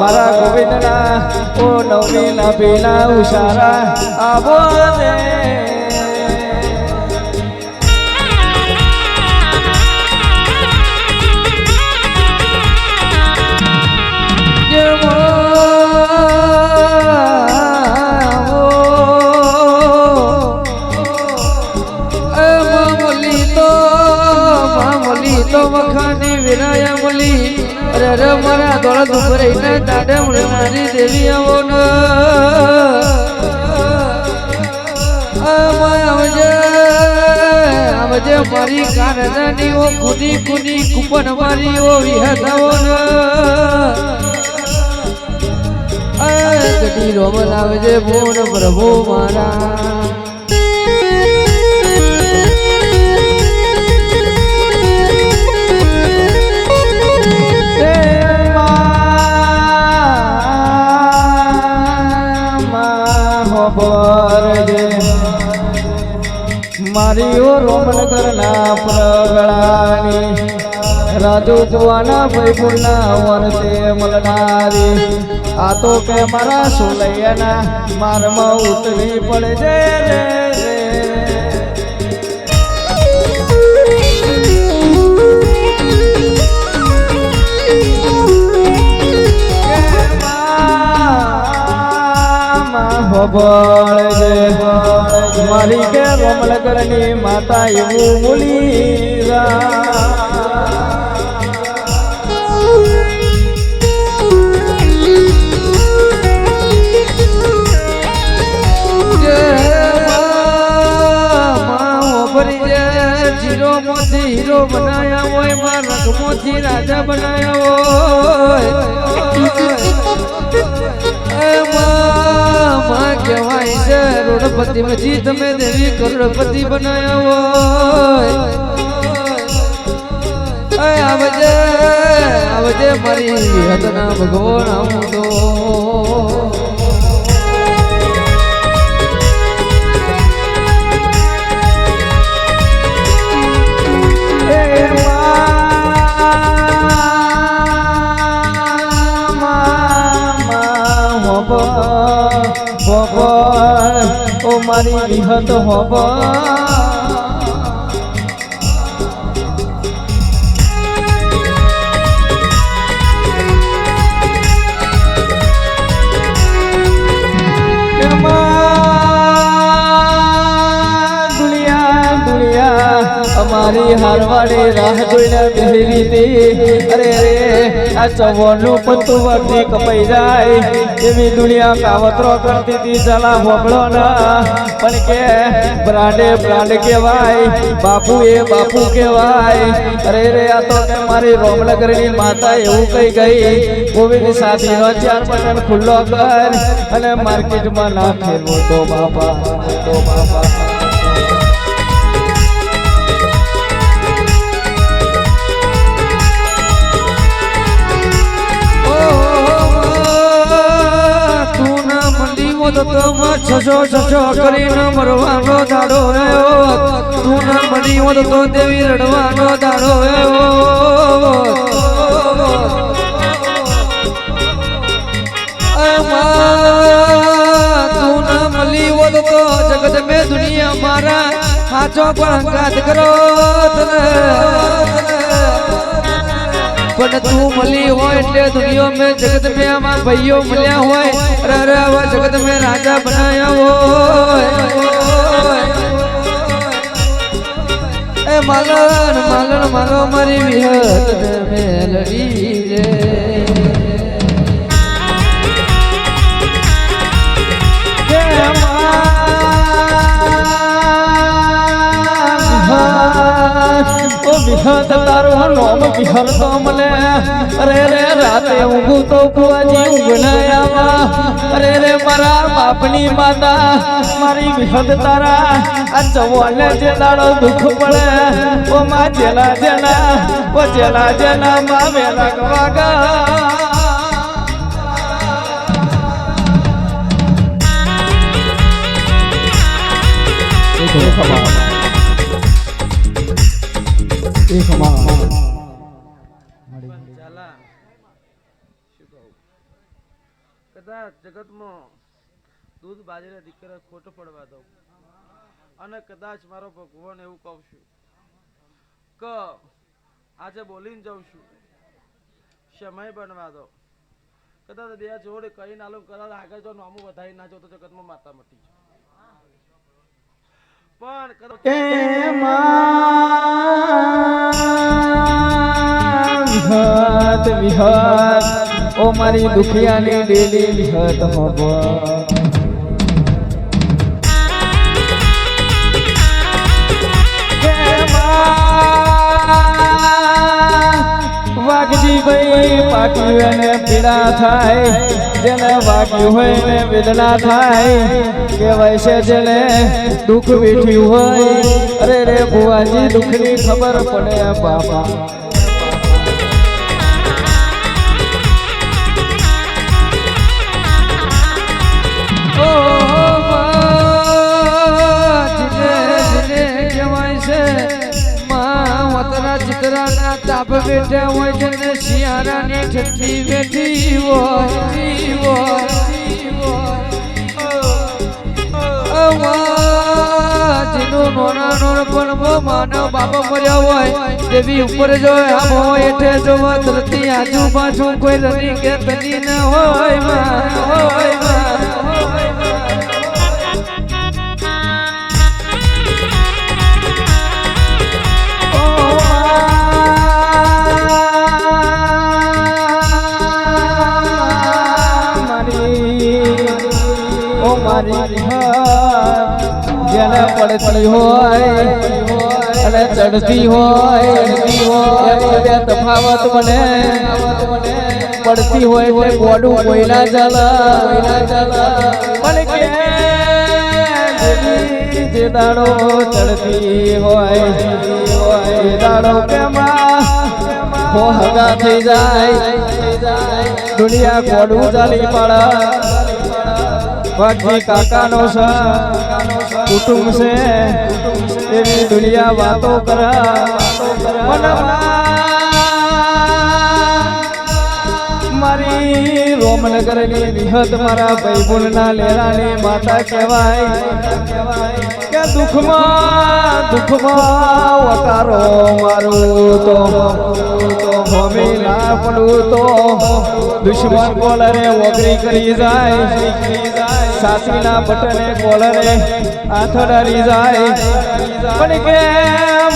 મારો ગોવિંદના ઓ નવમીના પીના ઉષારા આવો મારા દોડા દુબરે ને દાડે મારી દેવી આવો ન. આવજે મારી કારદાની ઓ કુદી કુદી કુપન મારી ઓ વિહતાવો ન. કટી રોમ લાવજે બોન પ્રભુ મારા. મારી ઓ રોમનગર કરના પ્રગળાની, રાજુ કુવાના ભયપુરના વરતે મળનારી આ તો કે મારા સુલૈયાના મારમાં ઉતરી પડે રે. હોબળજે મારી કે રોમનગરની માતા એવું બોલી હીરો બનાયા હોયમાં રંગમોથી રાજા બનાયા હોય રોડપતિ પછી તમે દેવી કરોડપતિ બનાયા હોય. આવજે આવજે મારી હતના ભગવાન આવું તો. મારી વિહત હોબ હારવાડી રાહ જોઈને બેસી હતી અરે રે આ ચવણનું પત્તું વર્તી કપાઈ જાય. એવી દુનિયા કાવતરો કરતી હતી ચલા હોબળો ના. પણ કે બ્રાન્ડે બ્રાન્ડ કહેવાય, બાપુ એ બાપુ કહેવાય. અરે રે આ તો મારી રોમનગરની માતા એવું કઈ ગઈ. ગોવિંદ સાથીનો ચાર બટન ખુલ્લો કર. અને માર્કેટમાં નાખેલો તો બાપા તો બાપા. મરવાનો દાડો એવો તું ના મંડી હોત તો દેવી રડવાનો દાડો એવો તું જગત મે દુનિયા મારા હાચો પણ અંગાત કરો પણ તું મળી હોય એટલે દુનિયા મેં જગત મેં આમાં ભાઈઓ મળ્યા હોય. અરે અરે જગત મેં રાજા બનાયા હોય. એ માલન માલન મારો મારી વિહત મેલડી રે. વિહત તારું નોમ વિહરતો મને અરે રે, રાતે ઊંઘું તો કુવાજી ઊંઘ ના રે, મારા બાપની માતા, મારી વિહદ તારા. આ જવાને જે દાડો દુઃખ પડે ઓ માં જેલા જેના, ઓ જેલા જેના માં વેલા ગવાગા. ચાલા કદાચ જગતમાં દૂધ બાજરે દીકરા ખોટો પડવા દઉં અને કદાચ મારો ભગવાન એવું કહું છું કે આજે બોલીને જાઉં છું સમય બનવા દો કદાચ બે જોડે કઈ નાલું કદાચ આગળ જો નામું વધારી ના જો તો જગતમાં માતા મટી પણ કદાચ વિહત વિહત. ઓ મારી દુખિયાની ડેલી વિહત હોબ વાઘજી ભાઈ પાક્યું અને પીડા થાય. જેને વાગ્યું હોય ને વેદના થાય. કહેવાય છે જેને દુઃખ વેઠ્યું હોય. અરે રે ભુવાજી, દુઃખની ખબર પડે બાપા. તાપ બેઠા હોય છે ને શિયાળાની ઠંડી બેઠી હોય. પણ માનવ બાપા મર્યા હોય. દેવી ઉપર જો આમ હોય એટલે જો ધરતી આજુબાજુ કોઈ રની કે તની ન હોય પડતી હોય, અને ચડતી હોય તફાવત મને પડતી હોય હોય ગોડું કોઈના ચાલા પણ જે દાડો ચડતી હોય દાડો કેમાં થઈ જાય. દુનિયા ગોડું ચાલી પડા. વાઘજી કાકાનો છે કુટુંબ છે, એવી દુનિયા વાતો કરા. મારી રોમનગરની નિહત મારા ભાઈબુનના લેરાની માતા કહેવાય કે દુઃખમાં દુઃખમાં વકારો મારું તો હોમી ના પડું તો. દુશ્મન કોલરે વગરી કરી જાય. સાસરીના બટને કોલરે આથો ડરી જાય. પણ કે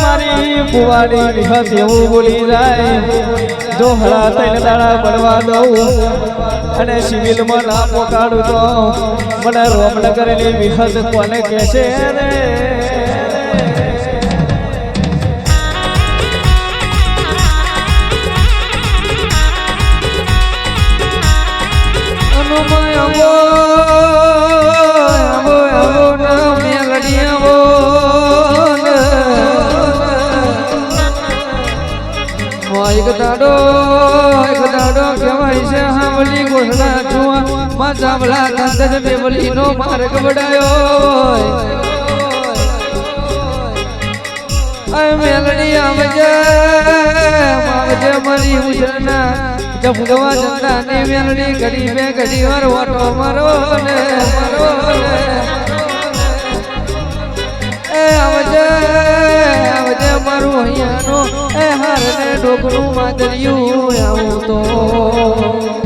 મારી કુવાડી નિહત એવું બોલી જાય. જો હળા તૈન દાડા બનવા દઉં અને સિવિલમાં ના પોકાડું તો. મને રોમનગરની વિહત કોને કહેશે રે? દાડો એક દાડો કહેવાય છે હાવલી ગોસડા જુવા માં ચાવલા કંદજ બેવલી નો માર્ગ વડાયો મેલડી આવજે આવજે મારી ઉજરના જમગવા જતા ને મેલડી ઘડી બે ઘડી વાર વાટો મારો ને મારો ને. આવજે આવજે મારું અહીંયાનો. એ હાર ને ડોકરું માદરિયું આવું તો.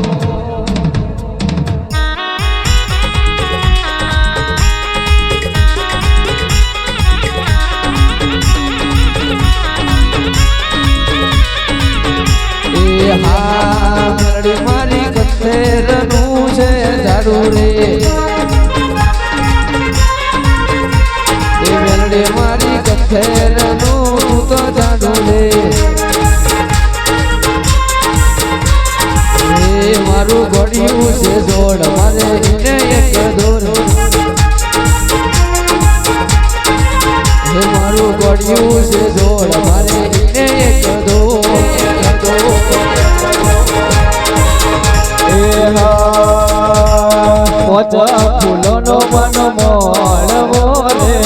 ફૂલોનો મન મોળવો રે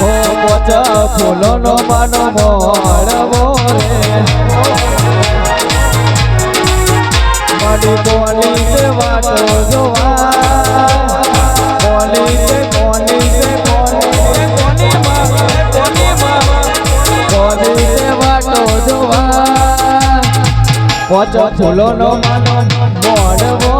ઓ મોજા ફૂલોનો મન મોળવો રે મારી બોલી છે વાતો જોવા. બોલી છે બોલી માનો મળવો રે